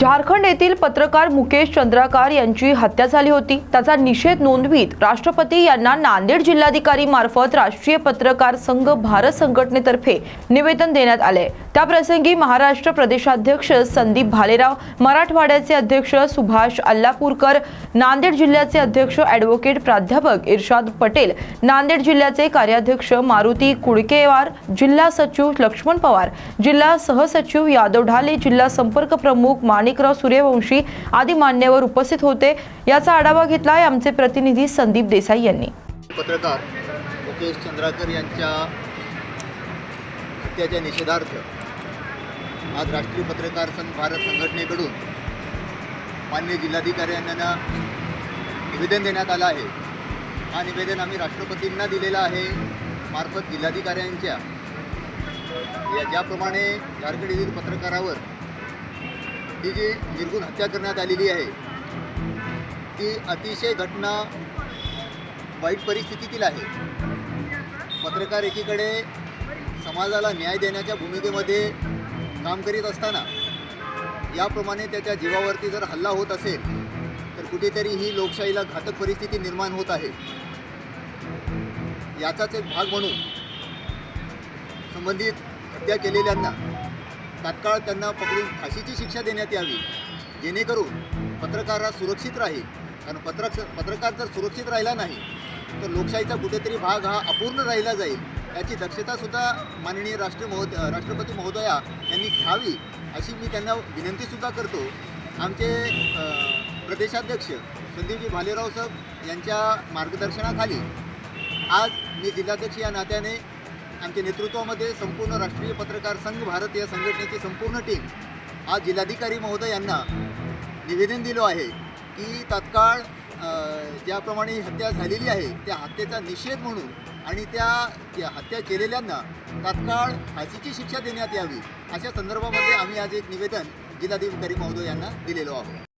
झारखंड येथील पत्रकार मुकेश चंद्राकार यांची हत्या झाली होती. त्याचा निषेध नोंदवीत राष्ट्रपती यांना नांदेड जिल्हाधिकारी मार्फत राष्ट्रीय पत्रकार संघ भारत संघटनेतर्फे निवेदन देण्यात आले त्याप्रसंगी महाराष्ट्र प्रदेशाध्यक्ष संदीप भालेराव मराठवाड्याचे अध्यक्ष सुभाष अल्लापूरकर नांदेड जिल्ह्याचे अध्यक्ष ॲडव्होकेट प्राध्यापक इर्शाद पटेल नांदेड जिल्ह्याचे कार्याध्यक्ष मारुती कुडकेवार जिल्हा सचिव लक्ष्मण पवार जिल्हा सहसचिव यादव ढाले जिल्हा संपर्क प्रमुख माणिकराव सूर्यवंशी आदी मान्यवर उपस्थित होते. याचा आढावा घेतला आहे आमचे प्रतिनिधी संदीप देसाई यांनी. पत्रकार मुकेश चंद्राकर यांच्या हत्याच्या निषेधार्थ आज राष्ट्रीय पत्रकार संघ भारत संघटनेकडून मान्य जिल्हाधिकारी यांना निवेदन देण्यात आलं आहे. हा निवेदन आम्ही राष्ट्रपतींना दिलेला आहे. मार्फत जिल्हाधिकाऱ्यांच्या या ज्याप्रमाणे झारखंड येथील पत्रकारावर ही जी निर्गुण हत्या करण्यात आलेली आहे ती अतिशय घटना वाईट परिस्थितीतील आहे. पत्रकार एकीकडे समाजाला न्याय देण्याच्या भूमिकेमध्ये काम करीत असताना याप्रमाणे त्याच्या जीवावरती जर हल्ला होत असेल तर कुठेतरी ही लोकशाहीला घातक परिस्थिती निर्माण होत आहे. याचाच एक भाग म्हणून संबंधित हत्या केलेल्यांना तात्काळ त्यांना पकडून फाशीची शिक्षा देण्यात यावी. जेणेकरून पत्रकार हा सुरक्षित राहील. कारण पत्रक पत्रकार जर सुरक्षित राहिला नाही तर लोकशाहीचा कुठेतरी भाग हा अपूर्ण राहिला जाईल. याची दक्षतासुद्धा माननीय राष्ट्र महोद राष्ट्रपती महोदया यांनी घ्यावी अशी मी त्यांना विनंतीसुद्धा करतो. आमचे प्रदेशाध्यक्ष संदीपजी भालेराव साहेब यांच्या मार्गदर्शनाखाली आज मी जिल्हाध्यक्ष या नात्याने आमच्या नेतृत्वामध्ये संपूर्ण राष्ट्रीय पत्रकार संघ भारत या संघटनेची संपूर्ण टीम. आज जिल्हाधिकारी महोदय यांना निवेदन दिलं आहे की तात्काळ ज्याप्रमाणे ही हत्या झालेली आहे त्या हत्येचा निषेध म्हणून आणि त्या त्या हत्या केलेल्यांना तात्काळ फाशीची शिक्षा देण्यात यावी अशा संदर्भामध्ये आम्ही आज एक निवेदन जिल्हाधिकारी महोदय यांना दिलेलो आहोत.